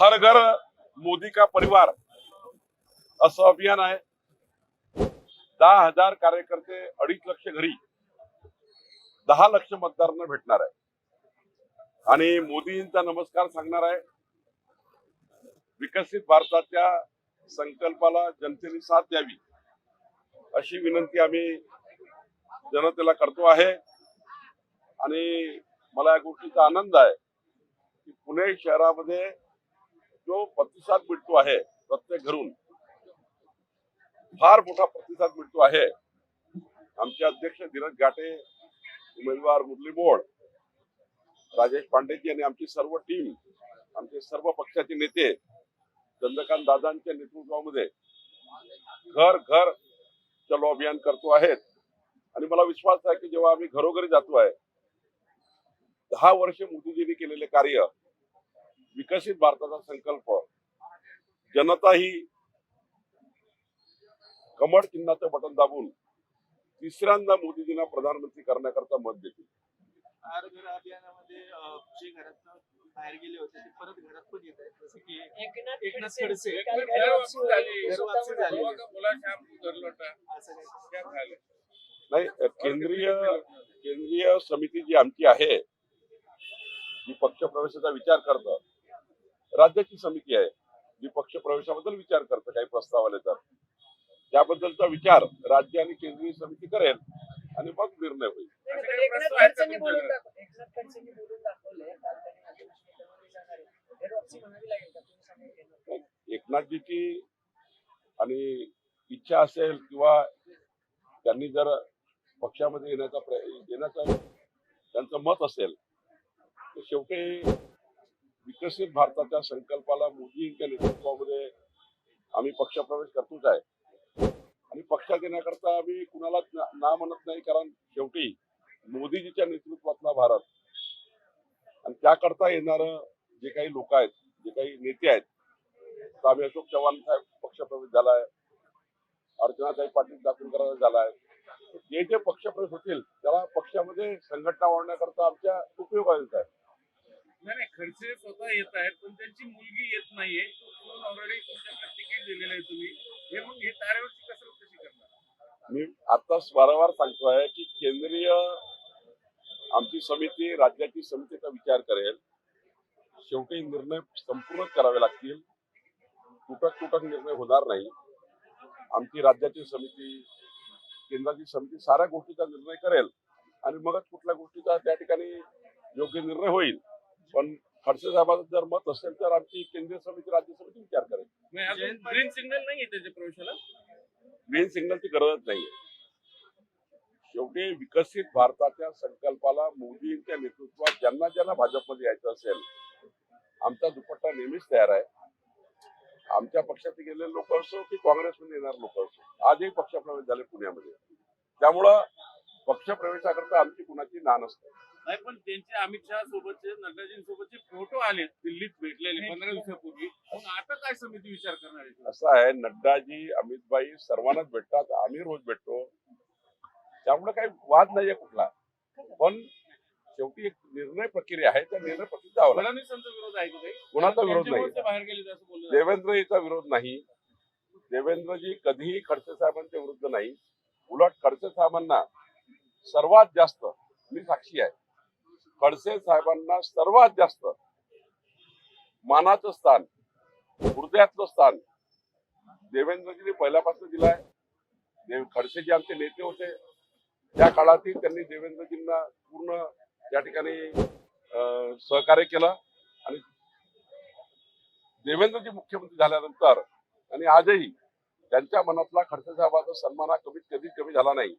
हर घर मोदी का परिवार? असं अभियान आहे. दहा हजार कार्यकर्ते अडीच लक्ष घरी. दहा लक्ष मतदारांना भेटणार आहे. आणि मोदींचा नमस्कार सांगणार आहे. विकसित भारताच्या संकल्पाला जनतेने साथ द्यावी अशी विनंती आम्ही जनतेला करतो आहे. आणि मला या गोष्टीचा आनंद आहे की पुणे शहरामध्ये जो प्रतिसाद मिळतो आहे प्रत्येक घरून फार मोठा प्रतिसाद मिळतो आहे. आमचे अध्यक्ष धीरज घाटे उमेदवार मुरली बोर्ड राजेश पांडेजी आणि आमची सर्व टीम आमचे सर्व पक्षाचे नेते चंद्रकांत दादांच्या नेतृत्वामध्ये घर घर चलो अभियान करतो आहेत. आणि मला विश्वास आहे की जेव्हा आम्ही घरोघरी जातो आहे दहा वर्ष मोदीजींनी केलेले कार्य विकसित भारताचा संकल्प. जनता ही कमळ चिन्हाचं बटन दाबून तिसऱ्यांदा मोदीजींना प्रधानमंत्री करण्याकरता मत देतील. बाहेर गेले होते ते परत घरात पण येत आहेत. जसं की एकनाथ खडसे. नाही केंद्रीय केंद्रीय समिती जी आमची आहे जी पक्ष प्रवेशाचा विचार करतं. राज्याची समिती आहे. जी पक्ष प्रवेशाबद्दल विचार करतं काही प्रस्ताव आले तर. त्याबद्दलचा विचार राज्य आणि केंद्रीय समिती करेल आणि मग निर्णय होईल. एकनाथजीची आणि इच्छा असेल किंवा त्यांनी जर पक्षामध्ये येण्याचा येण्याचा त्यांचं मत असेल तर शेवटी विकसित भारताच्या संकल्पाला मोदींच्या नेतृत्वामध्ये आम्ही पक्षप्रवेश करतोच आहे. आणि पक्षात येण्याकरता आम्ही कुणालाच ना म्हणत नाही कारण शेवटी मोदीजीच्या नेतृत्वातला भारत. आणि त्याकरता येणार जे काही लोक आहेत जे काही नेते आहेत आम्ही अशोक चव्हाण साहेब पक्षप्रवेश झालाय अर्चनाताई पाटील दाखवून झालाय. जे जे पक्षप्रवेश होतील त्याला पक्षामध्ये संघटना वाढण्याकरता आमच्या उपयोगाचा आहे. नाही नाही खडसे स्वतः येत आहेत पण त्यांची मुलगी येत नाहीये. ऑलरेडी तुमच्याकडे तिकीट दिलेलं आहे तुम्ही. हे मग हे तारेवरची कसरत कशी करणार? मी आताच वारंवार सांगतोय की केंद्रीय आमची समिती राज्याची समितीचा विचार करेल. शेवटी निर्णय संपूर्ण करावे लागतील. तुटक तुटक निर्णय होणार नाही. आमची राज्याची समिती केंद्राची समिती साऱ्या गोष्टीचा निर्णय करेल. आणि मगच कुठल्या गोष्टीचा त्या ठिकाणी योग्य निर्णय होईल. पण खडसे साहेबांचं जर मत असेल तर आमची केंद्रीय समिती राज्य समिती विचार करेल. नाही ग्रीन सिग्नल नाहीये त्याच्या प्रवेशाला. ग्रीन सिग्नलची गरजच नाहीये. शेवटी विकसित भारताच्या संकल्पाला मोदींच्या नेतृत्वात ज्यांना ज्यांना भाजपमध्ये यायचं असेल आमचा दुपट्टा नेहमीच तयार आहे. आमच्या पक्षात गेलेले लोक असो की काँग्रेसमध्ये येणारे लोक असो आजही पक्षप्रवेश झाले पुण्यामध्ये. त्यामुळं पक्षप्रवेशाकरता आमची कुणाची ना नसते. नाही पण त्यांचे अमित शहा सोबतचे नड्डाजींसोबतचे फोटो आले दिल्लीत भेटलेले पंधरा दिवसापूर्वी. मग आता काय समिती विचार करणार आहे? असं आहे नड्डाजी अमितभाई सर्वांनाच भेटतात आम्ही रोज भेटतो. त्यामुळे काही वाद नाहीये कुठला. पण शेवटी एक निर्णय प्रक्रिया आहे त्या निर्णय जावं. फडणवीसांचा विरोध आहे का काही? कोणाचा विरोध नाही. त्यांच्यामुळे ते बाहेर गेले असं बोललं जातं. देवेंद्रजीचा विरोध नाही. देवेंद्रजी कधीही खडसे साहेबांच्या विरुद्ध नाही. उलट खडसे साहेबांना सर्वात जास्त मी साक्षी आहे. खडसे साहेबांना सर्वात जास्त मानाचं स्थान हृदयातलं स्थान देवेंद्रजीने पहिल्यापासून दिलाय. देव खडसे जे आमचे नेते होते त्या काळातही त्यांनी देवेंद्रजींना पूर्ण या ठिकाणी अं, सहकार्य केलं आणि देवेंद्रजी मुख्यमंत्री झाल्यानंतर आणि आजही त्यांच्या मनातला खडसे साहेबांचा सन्मान हा कमीत कधीच कमी झाला नाही.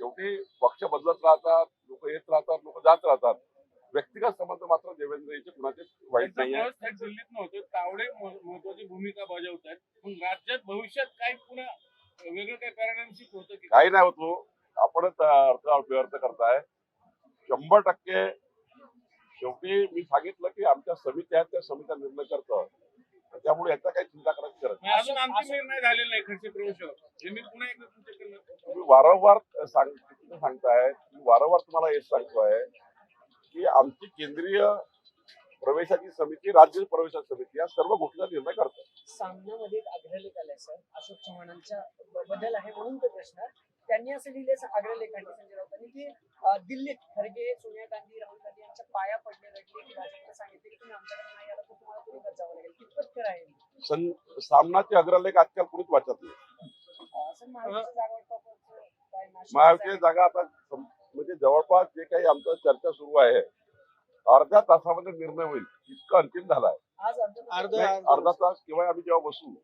शेवटी पक्ष बदलत राहतात लोक येत राहतात. जात राहतात. व्यक्तिगत संबंध मात्र देवेंद्रचे कुणाचे वाईट नाही आहे. दिल्लीत नव्हते. तावडे मह- महत्वाची भूमिका बजावत आहेत. मग राज्यात भविष्यात काय पुन्हा वेगळं काही पॅराडायमशिप होतं की काही नाही होतो आपणच अर्थ व्यर्थ करताय. शंभर टक्के शेवटी मी सांगितलं की आमच्या समित्या त्या समित्या निर्णय करतं त्यामुळे याचा काही चिंता करायची गरज नाही. अजून निर्णय झालेला नाही खडसे प्रवेशावर. हे मी पुन्हा एकदा तुमच्याकडनं तुम्ही वारंवार सांग सांगताय मी वारंवार तुम्हाला हेच सांगतोय की आमची केंद्रीय प्रवेशाची समिती राज्य प्रवेशाची समिती या सर्व गोष्टीचा निर्णय करतात अग्रलेख आलाय सर. अशोक चव्हाणांच्या ब- बद्दल आहे म्हणून तो प्रश्न त्यांनी असं लिहिले अग्रलेखांनी संजय राऊतांनी की दिल्लीत खरगे सोनिया गांधी राहुल गांधी यांच्या पाया पडले रडले की भाजपने सांगितले की तुम्ही आमच्याकडे नाही आला तर तुम्हाला जावं लागेल कितपत खरं आहे? सं सामनाचे अग्रलेख आजकाल कुणीच वाचत नाही अं, सर महायुतीचं जागावाटपाचं महायुतीची जागा आता म्हणजे जवळपास जे काही आमचं चर्चा सुरू आहे अर्ध्या तासामध्ये निर्णय होईल इतकं अंतिम झालाय. आज अर्ध अर्ध- नाही, अर्धा तास किंवा आम्ही जेव्हा बसू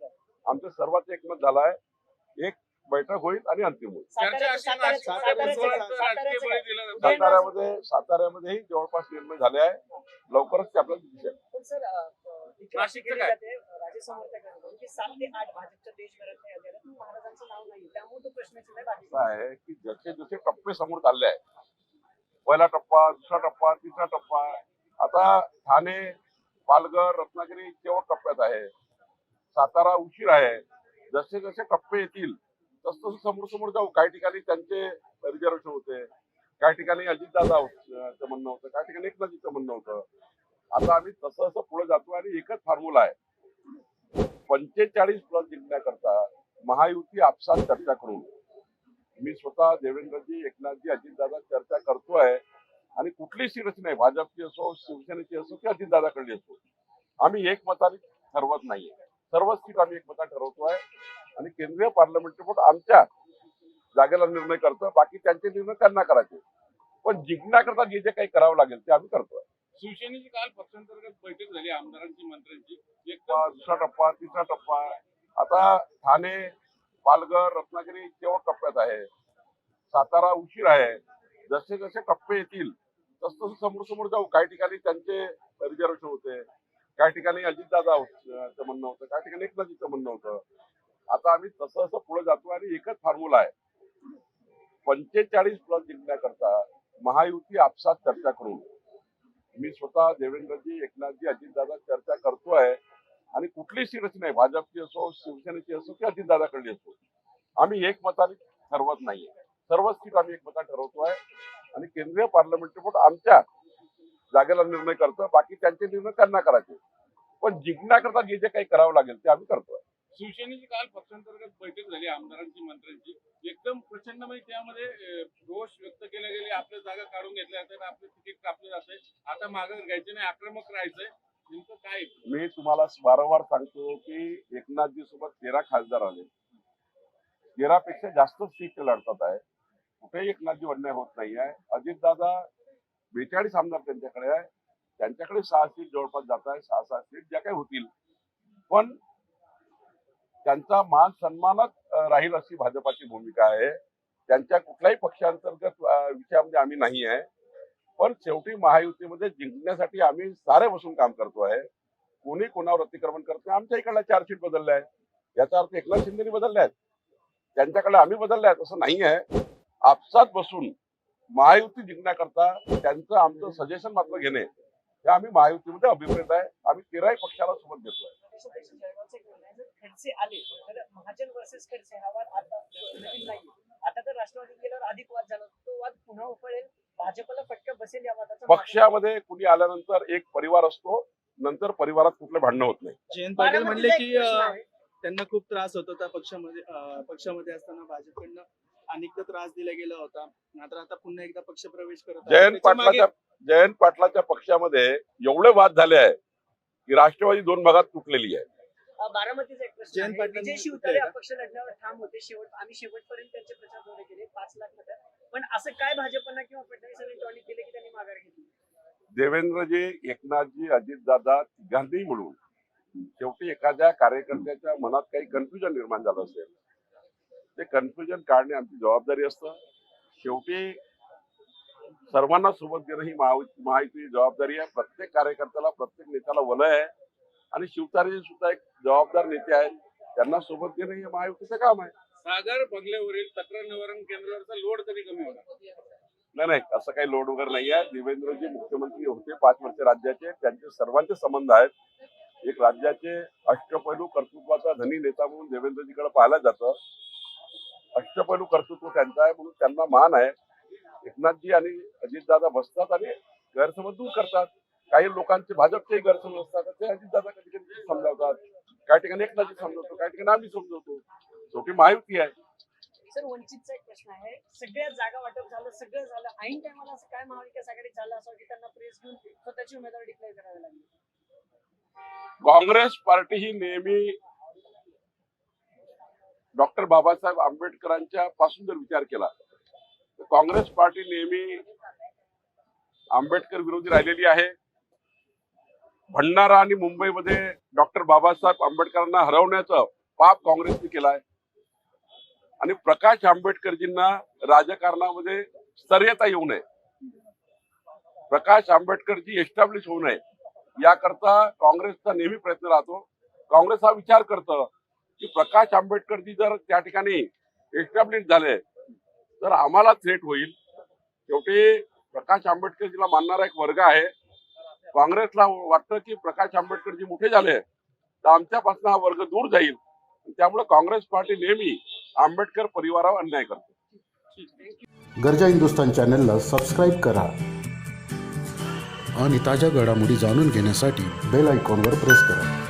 आमचं सर्वांचं एकमत झालाय एक बैठक होईल आणि अंतिम होईल. साताऱ्यामध्ये साताऱ्यामध्येही जवळपास निर्णय झाले आहे. लवकरच ते आपल्याला दिसेल. नाशिकचं काय? राजे समर्थकांकडून की सात ते आठ भाजपच्या देशभरात नाही आलेल्या पण महाराजांचं नाव नाही त्यामुळे तो प्रश्नाची नाही बाकी. असं आहे की जसे जसे टप्पे समोर चालले आहे पहिला टप्पा दुसरा टप्पा तिसरा टप्पा आता ठाणे पालघर रत्नागिरी शेवट टप्प्यात आहे. सातारा उशीर आहे. जसे जसे टप्पे येतील तस तसं समोर समोर जाऊ. काही ठिकाणी त्यांचे रिझर्वेशन होते. काही ठिकाणी अजितदादा म्हणणं होतं. काही ठिकाणी एकनाथजीचं म्हणणं होतं. आता आम्ही तसं तसं पुढे जातो आणि एकच फॉर्म्युला आहे. पंचेचाळीस प्लस जिंकण्याकरता महायुती आपसात चर्चा करून मी स्वतः देवेंद्रजी एकनाथजी अजितदादा चर्चा करतोय आणि कुठली सीट नाही. भाजपची असो शिवसेनेची असो की अजितदादाकडली असो. आम्ही एकमताने ठरवत नाहीये. सर्वच सीट आम्ही एकमता ठरवतोय आणि केंद्रीय पार्लमेंटरी बोर्ड आमच्या जागेला निर्णय करतं. बाकी त्यांचे निर्णय त्यांना करायचे. पण जिंकण्याकरता जे जे काही करावं लागेल ते आम्ही करतोय. शिवसेनेची काल पक्षांतर्गत बैठक झाली आमदारांची मंत्र्यांची. दुसरा टप्पा तिसरा टप्पा. आता ठाणे पालघर रत्नागिरी केवळ टप्प्यात आहे. सातारा उशीर आहे. जसे जसे टप्पे येतील तस तसं समोर समोर जाऊ. काही ठिकाणी त्यांचे रिझर्वेशन होते. काही ठिकाणी अजितदादा होत- म्हणणं होतं. काही ठिकाणी एकनाथजीचं म्हणणं होतं. आता आम्ही तसं तसं पुढे जातो आणि एकच फॉर्म्युला आहे. पंचेचाळीस प्लस जिंकण्याकरता महायुती आपसात चर्चा करून. मी स्वतः देवेंद्रजी एकनाथजी अजितदादा चर्चा करतोय. आणि कुठली सीटच नाही. भाजपची असो शिवसेनेची असो की अजितदादाकडली असो. आम्ही एकमताने ठरवत नाहीये. सर्वच सीट आम्ही एकमताने ठरवतोय. आणि केंद्रीय पार्लमेंटरी बोर्ड आमच्या जागेला निर्णय करतो बाकी त्यांचे निर्णय त्यांना करायचे. पण जिंकण्याकरता जे जे काही करावं लागेल ते आम्ही करतोय. शिवसेनेची काल पक्षांतर्गत बैठक झाली आमदारांची मंत्र्यांची. एकदम प्रचंड म्हणजे त्यामध्ये दोष व्यक्त केले गेले आपल्या जागा काढून घेतल्या जातात आपले तिकीट कापले जाते. आता मागं घ्यायचे नाही आक्रमक राहायचंय. नेमकं काय मी तुम्हाला वारंवार सांगतो की एकनाथजी सोबत तेरा खासदार आले. तेरापेक्षा जास्त सीट लढतात आहे. कुठेही एकनाथजी अन्याय होत नाही आहे. अजितदादा बेचाळीस आमदार त्यांच्याकडे आहे. त्यांच्याकडे सहा सीट जवळपास जात आहे. सहा सहा सीट ज्या काही होतील. पण त्यांचा मान सन्मानच राहील अशी भाजपाची भूमिका आहे. त्यांच्या कुठल्याही पक्षांतर्गत विषयामध्ये आम्ही नाही आहे. पण शेवटी महायुतीमध्ये जिंकण्यासाठी आम्ही सारे बसून काम करतो आहे. कोणी कोणावर अतिक्रमण करत नाही. आमच्या इकडला चार सीट बदलल्या आहेत. याचा अर्थ एकनाथ शिंदेनी बदलल्या आहेत. त्यांच्याकडे आम्ही बदलल्या आहेत असं नाही आहे. आपसात बसून महायुती जिंकण्याकरता त्यांचं आमचं सजेशन मात्र घेणे हे आम्ही महायुतीमध्ये अभिप्रेत आहे. आम्ही तेराही पक्षाला सोबत घेतोय. देशापेक्षा जळगावचा एक निर्णय आहे. जर खडसे आले. तर महाजन वर्सेस खडसे हा वाद आता नवीन नाही आता तर राष्ट्रवादीत गेल्यावर अधिक वाद झाला. तो वाद पुन्हा उफळेल. भाजपला फटका बसेल या वादाचा पक्षामध्ये कुणी आल्यानंतर एक परिवार असतो नंतर परिवारात कुठले भांडणं होत नाही. जयंत पाटील म्हणले बारामतीचा की. त्यांना खूप त्रास होत होता पक्षामध्ये पक्षामध्ये असताना भाजपकडनं. अनेकदा त्रास दिला गेला होता. मात्र आता पुन्हा एकदा पक्ष प्रवेश करत. जयंत पाटलाच्या जयंत पाटलाच्या पक्षामध्ये एवढे वाद झाले आहे. की राष्ट्रवादी दोन भागात तुटलेली आहे. अं, बारामतीचा एक प्रश्न जयंत आहे. पाटलांनी विजय कुठे शिवतारे आहे का? अपक्ष लढण्यावर ठाम होते. शेवट आम्ही शेवटपर्यंत त्यांचे प्रचार दौरे केले. पाच लाख मतं. पण असं काय भाजपना किंवा फडणवीसांनी टॉनिक केले की त्यांनी माघार घेतली? देवेंद्रजी एकनाथजी अजितदादा तिघांनी मिळून शेवटी एखाद्या कार्यकर्त्याच्या मनात काही कन्फ्युजन निर्माण झालं असेल. ते कन्फ्युजन काढणे आमची जबाबदारी असतं. शेवटी सर्वांना सोबत घेणं ही महायु- महायुतीची जबाबदारी आहे. प्रत्येक कार्यकर्त्याला प्रत्येक नेत्याला वलय आहे. आणि शिवतारे सुद्धा एक जबाबदार नेते आहेत. त्यांना सोबत घेणं हे महायुतीचं काम आहे. सागर बंगल्यावरील तक्रार निवारण केंद्रावरचा लोड तरी कमी होणार? नाही नाही. असं काही लोड वगैरे नाही आहे. देवेंद्रजी मुख्यमंत्री होते पाच वर्ष राज्याचे. त्यांचे सर्वांचे संबंध आहेत. एक राज्याचे अष्टपैलू कर्तृत्वाचा धनी नेता म्हणून देवेंद्रजीकडे पाहिलं जातं. अष्टपैलू कर्तृत्व त्यांचं आहे म्हणून त्यांना मान आहे. एकनाथजी आणि अजितदादा बसतात आणि गैरसमज दूर करतात. काही लोकांचे भाजपचेही गैरसमज असतात. ते अजितदादा कधी कधी समजावतात. काही ठिकाणी एकनाथजी समजवतो. काही ठिकाणी आम्ही समजवतो. शेवटी महायुती आहे. सर वंचितचा एक प्रश्न आहे. सगळ्या जागा वाटप झालं सगळं झालं. ऐन टायमाला असं काय महाविकास आघाडीत झालं असं की त्यांना प्रेस घेऊन स्वतःची उमेदवारी डिक्लेअर करावी लागली? काँग्रेस पार्टी ही नेहमी डॉक्टर बाबासाहेब आंबेडकरांच्या पासून जर विचार केला काँग्रेस पार्टी नेहमी आंबेडकर विरोधी राहिलेली आहे. भंडारा आणि मुंबईमध्ये डॉक्टर बाबासाहेब आंबेडकरांना हरवण्याचं पाप काँग्रेसने केलं आहे आणि प्रकाश आंबेडकरजींना राजकारणामध्ये स्तर्यता येऊ नये. प्रकाश आंबेडकरजी एस्टॅब्लिश होऊ नये. याकरता काँग्रेसचा नेहमी प्रयत्न राहतो. काँग्रेस हा विचार करतं की प्रकाश आंबेडकरजी जर त्या ठिकाणी एस्टॅब्लिश झाले तर आम्हाला थ्रेट होईल शेवटी प्रकाश आंबेडकरजीला मानणारा एक वर्ग आहे. काँग्रेसला वाटतं की प्रकाश आंबेडकरजी मोठे झाले तर आमच्यापासून हा वर्ग दूर जाईल. त्यामुळे काँग्रेस पार्टी नेहमी आंबेडकर परिवारावर अन्याय करते. गरजा हिंदुस्तान चॅनलला सबस्क्राईब करा. आणि ताज्या घडामोडी जाणून घेण्यासाठी बेल आयकॉनवर प्रेस करा.